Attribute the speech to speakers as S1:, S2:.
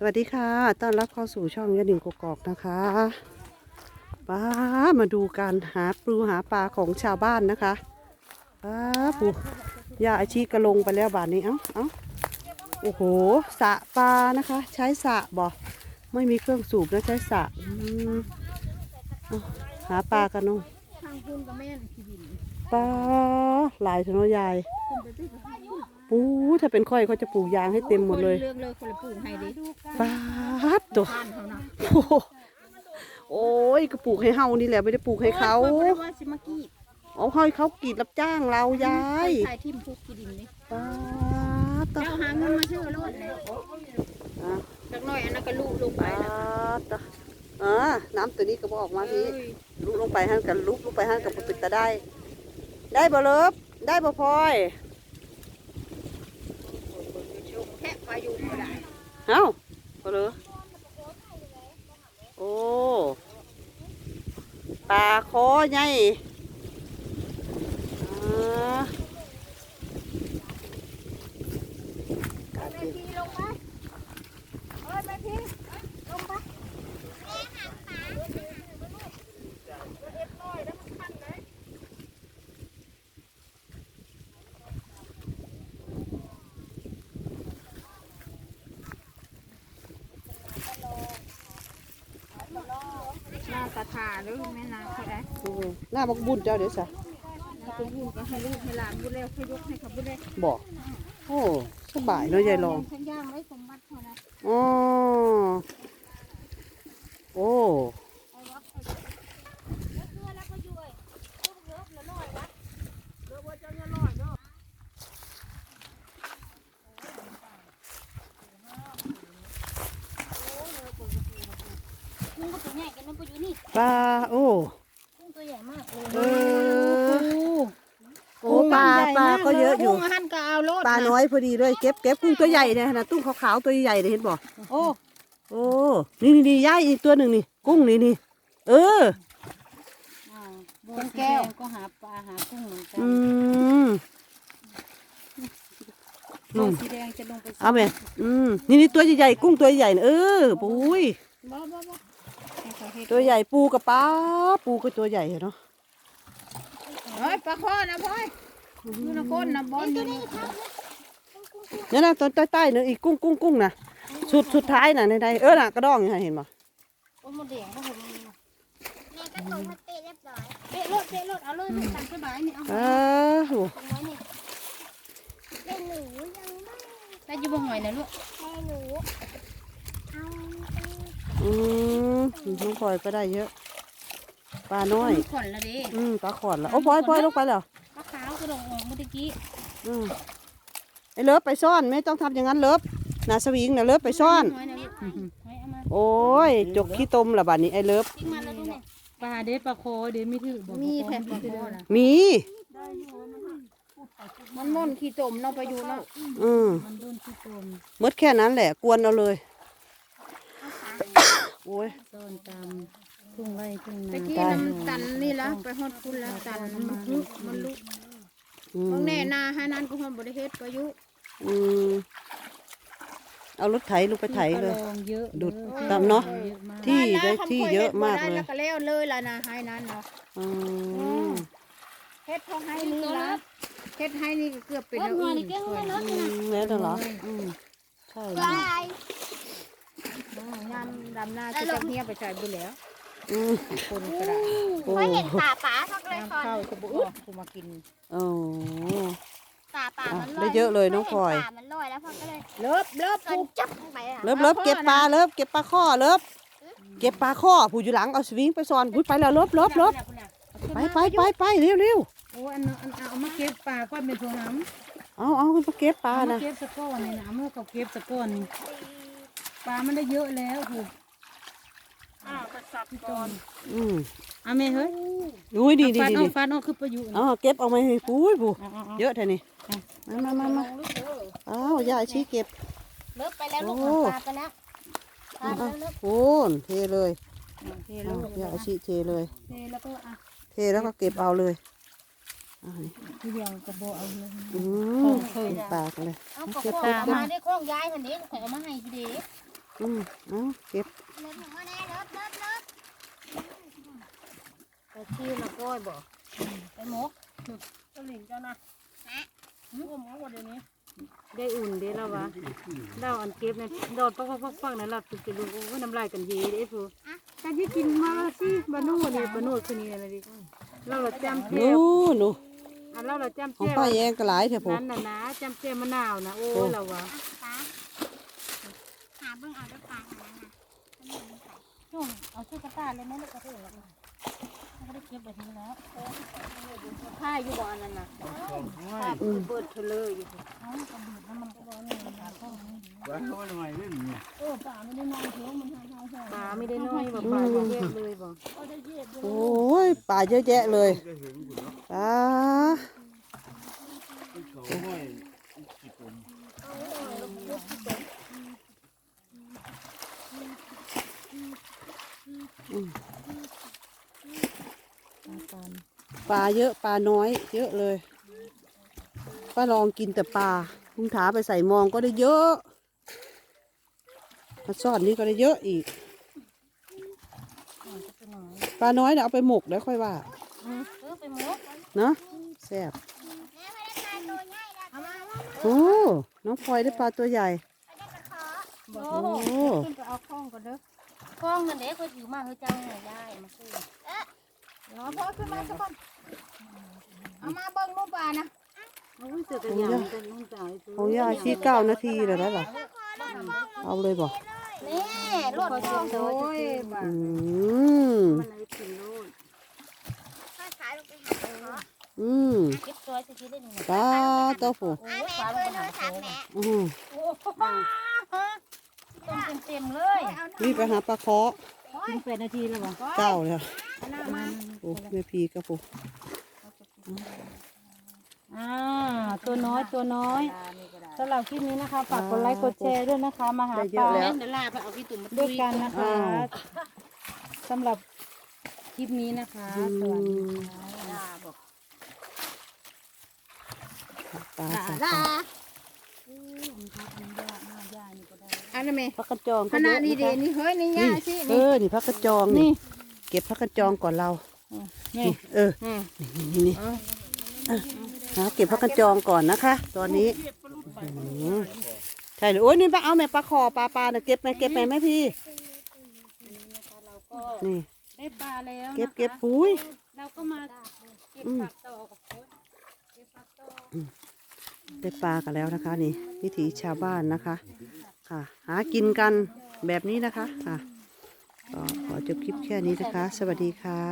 S1: สวัสดีค่ะต้อนรับเข้าสู่ช่องยะดิ่งกกอกนะคะป้ามาดูการหาปลูหาปลาของชาวบ้านนะคะป้าปูยาอาชีกระลงไปแล้วบาทนี้เอ้าเอ้าโอ้โหสระปลานะคะ ใช้สระบ่ไม่มีเครื่องสูบนะใช้สระอืมเอาหาปลากันน้อง
S2: ทางคุณกับแม่นขี้ดิน
S1: ปลาหลายถนนยาย
S2: คุณไปตื้อกับใคร
S1: ปูถ้าเป็นค่อยเขาจะปลูกยางให้เต็มหมดเลย
S2: เลือกเลยคนละปลูกให้ดิ
S1: ปาดตัว
S2: บ้านเขานะ
S1: โอ้โหโอ้ยก็ปลูกให้เฮานี่แหละไม่ได้ปลูกให้เขา
S2: โอ้ยว่าสิมากี้
S1: เอาให้เขากรีดรับจ้างเรายาย
S2: ใส่ทิมพุกขี้ดินนี่
S1: ปาดตัว
S2: เจ้าหาเงินมาซื้อรถเลย
S1: อะ
S2: จักหน่อยอันนั้นก็ลูกลงไป
S1: ปา
S2: แล้ว
S1: ดตัวอ่าน้ำตัวนี้ก็บออกมาทีลุกลงไปหันกันลุกลงไปหันกับปิดตาได้ ได้บ่เลิฟได้บ่พลอย
S2: แค่ปลายุก็ได้
S1: เอ้าบ่เลยโอ้ปลาคอใหญ่อ่า
S2: พี่ลงไปเฮ้ยไปพี่ลงไป หน้าตาทาหรือแม่นางเขาได้
S1: อืมหน้าบักบุญเจ้าเดี๋ยวสะ
S2: แล้วก็พูดก็ให้ลูกให้หลานบุญแล้วให้ยกให้เขาบุญแล้ว
S1: บอก โอ้ สบายเนาะยายลอง
S2: ทั้งย่างไว้สมบัติเขานะ
S1: อ๋อโอ้
S2: กุ้งก็ตัว ใหญ่กันมันไปอยู่นี่
S1: ปลาโอ้
S2: กุ้งตัวใหญ่มาก
S1: เออโอ้ปลาปลาก็เยอะอยู่
S2: กุ้งหันก็เอาโลด
S1: ปลาน้อยพอดีเลยเก็บเก็บกุ้งตัวใหญ่เนี่ยนะตุ้งขาวๆตัวใหญ่เลยเห็นบ่
S2: โอ้
S1: โอ้นี่นี่นี่ย่ายอีกตัวหนึ่งนี่ กุ้งนี่นี่เออ
S2: เป็นแก้วก็หาปลาหากุ้งเหมือนกัน
S1: อืม
S2: ตัวสีแดงจะลงไป
S1: เอาไหมอืมนี่นี่ตัวใหญ่ๆกุ้งตัวใหญ่ๆน่ะเออปุ้ย
S2: บ้าบ้าบ้า ให้เขาเฮ็ด
S1: ตัวใหญ่ปูกับปลาปูก็ตัวใหญ่เนาะ
S2: เฮ้ยปลาข้อนะพ่อยดูนะก้นนะบอลนี่
S1: เนี่ยนะตอนใต้ๆเนอะอีกกุ้งกุ้งกุ้งนะสุดสุดท้ายน่ะในใดเออน่ะกระดองอยู่น่ะเห็นบ่
S2: โอ้โมเดลเขาผมนี่นะแม่ก็ตรงมาเตะเรียบร้อยเตะรถเตะรถเอาเลยลูกตังสบายนี่เอา
S1: เออโห
S2: ตรงไว้นี่เป็นหนูยังไม่ได้อยู่บ่หอยนะลูกให้หนูเอา
S1: อืม น้องพลอยก็ได้เยอะ ปลาน้อย
S2: ขอนละดิ
S1: อืมปลาขอดละโอ้พลอยพลอยลงไปแล้ว
S2: ปลาขาวกระดงออกเมื่อกี้
S1: อืมไอ้เลิฟไปซ่อนไม่ต้องทำอย่างนั้นเลิฟนาสวิงนะเลิฟไปซ่อน
S2: หอยนะลูกหอยเอามา
S1: โอ้ยจกขี้ตมละบัดนี้ไอ้เลิฟ
S2: ทิ้งมาแล้วลูกเนี่ย
S3: ปลาเด้ปลาโคเด้ไม่ถือบอก
S2: มีแผ่นปลาโคนะ
S1: มี
S2: มันม่อนขี้จมเนาะไปอยู่เนาะ
S1: อืม
S3: มันโดนขี้ตม
S1: หมดแค่นั้นแหละ กวนเอาเลย โอ้ย
S3: ซ่อ นตามทุ่งไร่ทุ่ง
S2: ตะ
S3: นา
S2: กี้น้ำตันนี่ละไปฮอดคุณแล้วตันมันลุกมันลุก
S1: อืม
S2: บางแน่นาให้นั้นก็ฮอดบริเฮ็ดประยุ
S1: อืมเอารถไถลงไปไถเลย
S3: ปลาองเยอะ
S1: ดุด
S3: เออ
S1: ตามเนาะ
S3: เยอะมาก
S1: ที่ได้ที่เยอะมากเลย
S2: แล้วก็แล้วเลยล่ะนะให้นั้นเนาะ
S1: อืม
S2: เฮ็ดพอให้นี่ละเฮ็ดให้นี่ก็เกือบเป็นแล้วอื่นช่วย
S1: อืมแล้วเดี๋ยวเหรออืมใช่
S2: ยามดำหน้าที่จะเฮียไปจ่ายบุญแล้ว
S1: อืม
S2: คนก็ได้
S1: โอ้
S4: เห็นป่าป๋าเขาก็เลย
S2: น้ำ
S4: คอย
S2: เข้าก็บุญกูมากิน
S1: โอ้
S4: ป่าป๋ามันล
S1: ได้
S4: อย
S1: เยอะเลยน้องพลอย
S4: ป่ามันลอยแล้วพ่อก็เลย
S2: เลิบเลิบ
S4: จนจับลงไปอะ
S1: เลิฟเลิฟเก็บปลาเลิฟเก็บปลาข้อเลิฟเก็บปลาข้อผู้อยู่หลังเอาสวิงไปซ่อนอุ้ยไปแล้วเลิฟเลิฟเลิฟไปไปไปไปเร็วเร็ว
S3: โอ้อันนั้นอันเอามาเก็บปลาก็เป็นตัวน้
S1: เอาเอาขึ้นมาเก็บปำลา
S3: เอามา
S1: นะ
S3: เก็บสะก้อนนี่นะเอามากับเก็บสะก้อนนี่ ปลามันได้เยอะแล้วถูก
S2: อ้าวก็สับ
S3: พี่
S2: ก่
S3: ต้
S2: อน
S3: น
S1: อืม
S3: เอาแม่เฮ้ย
S1: อุ้ยดีดี
S3: ฟัน
S1: ดี
S3: เอา
S1: ดี
S3: ฟันเอาคือประยุกต์
S1: อ๋อเก็บเอามาให้ปุ้ยปู
S3: เอาเอาเอา
S1: เยอะแท่นี่มามามามา
S2: ลูกเด้อ
S1: อ้าวยายชี้เก็บ
S4: เลิกไปแล้วลูก
S1: โอ้
S4: ปลาไปแล้วปลาไปแล้วเลิก
S1: โอ้นเทเลย
S2: เทลู
S1: อ้าวยายชี้เทเลย
S2: เทแล้วก็อะ
S1: เทแล้วก็เก็บเอาเลยอ่านี่
S3: ทีเดียวกระโบเอาเลย
S1: อืมปากเลย
S4: เอากระโปรงเอามาได้คล้องย้ายทันนี้ข่อยเอามาให้ทีเดียว
S1: อืมเอาเก็บ
S4: เลิศหนูมาแน่เลิศเลิศเลิศ
S3: ไปชื่อมาก้อยบอก
S4: ไปหมก
S3: ตัวหลิงเจ้านะร่วมกันหมดเดี๋ยวนี้ได้อุ่นเด้แล้ววะเราอันเก็บนะโดดปักปักปักปักนะเราตุกินลูกโอ้ยน้ำลายกันเยเด้ฟูการที่กินมาสิบานูนี่บานูคือนี่อะไรดิเราเราจำเจียว
S1: นู่นนู่น
S3: อันเราเราจำ
S1: ของ
S3: เจียว
S1: ป้าแยงก็หลายเถอะผม
S3: นั่นน่ะนะจำเจียวมะนาวนะโอ้เราวะ
S4: เบิ่งเอาด้วยปลาหาน่ะ
S3: ช่วงเอาชื่อกระต่ายเลยไหมลูกกระต่ายแล้วไม่ได้เก็บไปทิ้แล้วผ้าอยู่บ่อันนั้นน่ะผ้าเปิดเทเลอร์อยู่ปลาไม่ได้น้อยบอกปลาเยอะเลยบอก
S1: โอ้ยป่าเยอะแยะเลยป่าอืมป ลาเยอะปลาน้อย เยอะเลยป้าลองกินแต่ปลาลุงถาไปใส่มองก็ได้เยอะมาซ่อนนี่ก็ได้เยอะอีกปลาน้อยเนี่ยเอาไปหมกแล้วค่อยว่า
S3: เออไปหมก
S1: เนาะแซ่บ
S4: แม่ไม่ได้ปลาตัวใหญ่แล้วเอามาเอามา
S1: โอ้น้องพลอยได้ปลาตัวใหญ่
S4: ไม่ได้ปลาขอ
S3: บอก
S1: โอ้
S3: ขึ้นไปเอาข้องก่อนเด้อ กล้องนั่นเด็กเคยถือมาเฮ้ยจังเลยได้มาซื้อ
S4: เนาะพ่อขึ้นมาสักคนเอามาเบิ่งลูกปลานะ
S3: เอาไว้เสือกันอย่างกันนุ่งจ่าย
S1: ของย่าชี้เก้านาทีแล้วนะเหรอเอาเลยบอก
S4: นี่รถ
S3: พอ
S4: พ่อ
S3: เจียวโอ้ยบา
S1: อืม
S3: มันเลยกินโลด
S4: ข้าขายลงไปหาปลาขอ
S1: อืม
S3: เก็บตัวจะคิดได้หนึ่ง
S1: ปลาเต้าหู้
S4: อะแม่
S3: ต้มเต็มๆเลย
S1: รีบไปหาปลาเคาะ
S3: ถึงแปดนาทีแล้วบ่
S1: เก้าแล้วโอ้แม่พีกับผม
S3: อ่าตัวน้อยตัวน้อยสำหรับคลิปนี้นะคะฝากกดไลค์กดแชร์ด้วยนะคะมาหา
S1: ได้เย
S3: ป
S1: อะ
S3: ลา
S1: แล้ว
S2: เดี๋ยวลาไปเอาพี่ตุ่มมา
S3: ด้วยกันนะคะ
S1: อ้าว
S3: สำหรับคลิปนี้นะคะ
S1: อื
S3: สวัสดี
S1: ม
S3: ค่ะ
S1: ปลาใส่
S4: ลา
S2: อันนั้นไหม
S1: พักกระจอง
S2: ข
S1: ก็เย
S2: นาด
S1: อะ
S2: นี้
S1: นะ
S2: เด
S1: คะ
S2: นี่เฮ้ยนี่ย่าสิ
S1: เอ
S2: นี่
S1: อนี่พักกระจอง
S3: นี่
S1: นี่ เก็บพักกระจองก่อนเรา
S3: นี่
S1: นี่เออ
S3: อืม
S1: นี่นี่อะหาเก็บพักกระจองก่อนนะคะ ตอนนี้อืมใช่เลยโอ้ยนี่ปลาเอาแม่ปลาคอปลาปลาเนี่ยเก็บไหมเก็บไหมแม่พี่นี่
S3: ได้ปลาแล้ว
S1: เก็บ
S3: นะคะ
S1: เก็บปุ้ย
S3: เราก็มาเก็บ
S1: อืม
S3: ผักต่อกับโค้ชเก็บผักต่อ
S1: ได้ปลากันแล้วนะคะ นี่ วิถีชาวบ้านนะคะ ค่ะ หากินกันแบบนี้นะคะ ค่ะก็ขอจบคลิปแค่นี้นะคะ สวัสดีค่ะ